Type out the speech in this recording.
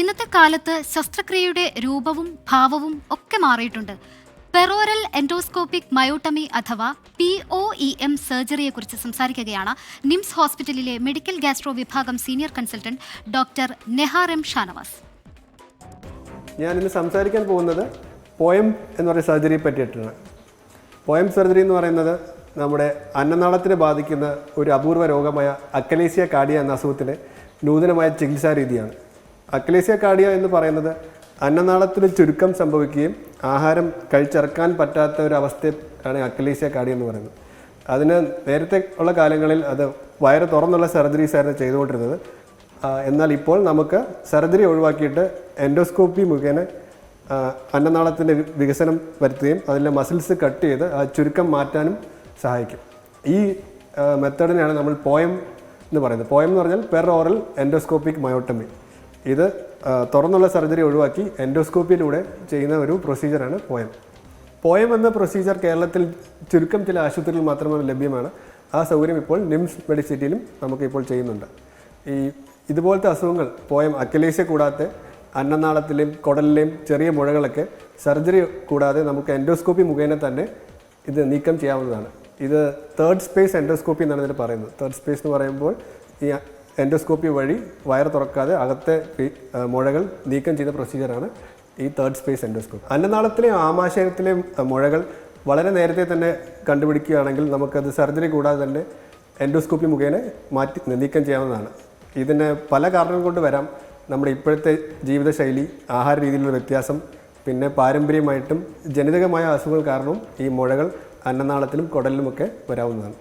ഇന്നത്തെ കാലത്ത് ശസ്ത്രക്രിയയുടെ രൂപവും ഭാവവും ഒക്കെ മാറിയിട്ടുണ്ട്. പെറോറൽ എൻഡോസ്കോപ്പിക് മയോട്ടമി അഥവാ പി ഒ ഇ എം സർജറിയെക്കുറിച്ച് സംസാരിക്കുകയാണ് നിംസ് ഹോസ്പിറ്റലിലെ മെഡിക്കൽ ഗാസ്ട്രോ വിഭാഗം senior consultant doctor Nehar M Shanavas. ഇന്ന് സംസാരിക്കാൻ പോകുന്നത് പോയം എന്ന് പറയുന്ന സർജറിയെ പറ്റിയിട്ടാണ്. പോയം സർജറി എന്ന് പറയുന്നത് നമ്മുടെ അന്നനാളത്തിനെ ബാധിക്കുന്ന ഒരു അപൂർവ രോഗമായ അക്കലേസിയ കാർഡിയ എന്ന അസുഖത്തിന്റെ നൂതനമായ ചികിത്സാ രീതിയാണ്. അക്കലേസിയ കാർഡിയ എന്ന് പറയുന്നത് അന്നനാളത്തിൽ ചുരുക്കം സംഭവിക്കുകയും ആഹാരം കഴിച്ചിറക്കാൻ പറ്റാത്ത ഒരു അവസ്ഥയാണ് അക്ലേസിയ കാർഡിയ എന്ന് പറയുന്നത്. അതിന് നേരത്തെ ഉള്ള കാലങ്ങളിൽ അത് വയറ് തുറന്നുള്ള സർജറീസ് ആയിരുന്നു ചെയ്തുകൊണ്ടിരുന്നത് എന്നാൽ ഇപ്പോൾ നമുക്ക് സർജറി ഒഴിവാക്കിയിട്ട് എൻഡോസ്കോപ്പി മുഖേന അന്നനാളത്തിന്റെ വികസനം വരുത്തുകയും അതിലെ മസിൽസ് കട്ട് ചെയ്ത് ആ ചുരുക്കം മാറ്റാനും സഹായിക്കും. ഈ മെത്തേഡിനെയാണ് നമ്മൾ പോയം എന്ന് പറയുന്നത്. പോയം എന്ന് പറഞ്ഞാൽ പെർ ഓറൽ എൻഡോസ്കോപ്പിക് മയോട്ടമി. ഇത് തുറന്നുള്ള സർജറി ഒഴിവാക്കി എൻഡോസ്കോപ്പിയിലൂടെ ചെയ്യുന്ന ഒരു പ്രൊസീജിയറാണ് പോയം. പോയം എന്ന പ്രൊസീജിയർ കേരളത്തിൽ ചുരുക്കം ചില ആശുപത്രികളിൽ മാത്രമേ ലഭ്യമാണ്. ആ സൗകര്യം ഇപ്പോൾ നിംസ് മെഡിസിറ്റിയിലും നമുക്കിപ്പോൾ ചെയ്യുന്നുണ്ട്. ഈ ഇതുപോലത്തെ അസുഖങ്ങൾ പോയം അക്കലേസ്യ കൂടാതെ അന്നനാളത്തിലെയും കുടലിലെയും ചെറിയ മുഴകളൊക്കെ സർജറി കൂടാതെ നമുക്ക് എൻഡോസ്കോപ്പി മുഖേന തന്നെ ഇത് നീക്കം ചെയ്യാവുന്നതാണ്. ഇത് തേർഡ് സ്പേസ് എൻഡോസ്കോപ്പി എന്നാണ് ഇതിൽ പറയുന്നത്. തേർഡ് സ്പേസ് എന്ന് പറയുമ്പോൾ ഈ എൻഡോസ്കോപ്പി വഴി വയർ തുറക്കാതെ അകത്തെ മുഴകൾ നീക്കം ചെയ്ത പ്രൊസീജിയറാണ് ഈ തേർഡ് സ്പേസ് എൻഡോസ്കോപ്പി. അന്നനാളത്തിലെയും ആമാശയത്തിലെയും മുഴകൾ വളരെ നേരത്തെ തന്നെ കണ്ടുപിടിക്കുകയാണെങ്കിൽ നമുക്കത് സർജറി കൂടാതെ തന്നെ എൻഡോസ്കോപ്പി മുഖേന മാറ്റി നീക്കം ചെയ്യാവുന്നതാണ്. ഇതിന് പല കാരണങ്ങൾ കൊണ്ട് വരാം. നമ്മുടെ ഇപ്പോഴത്തെ ജീവിതശൈലി ആഹാര രീതിയിലുള്ള വ്യത്യാസം പിന്നെ പാരമ്പര്യമായിട്ടും ജനിതകമായ അസുഖങ്ങൾ കാരണവും ഈ മുഴകൾ അന്നനാളത്തിലും കുടലിലുമൊക്കെ വരാവുന്നതാണ്.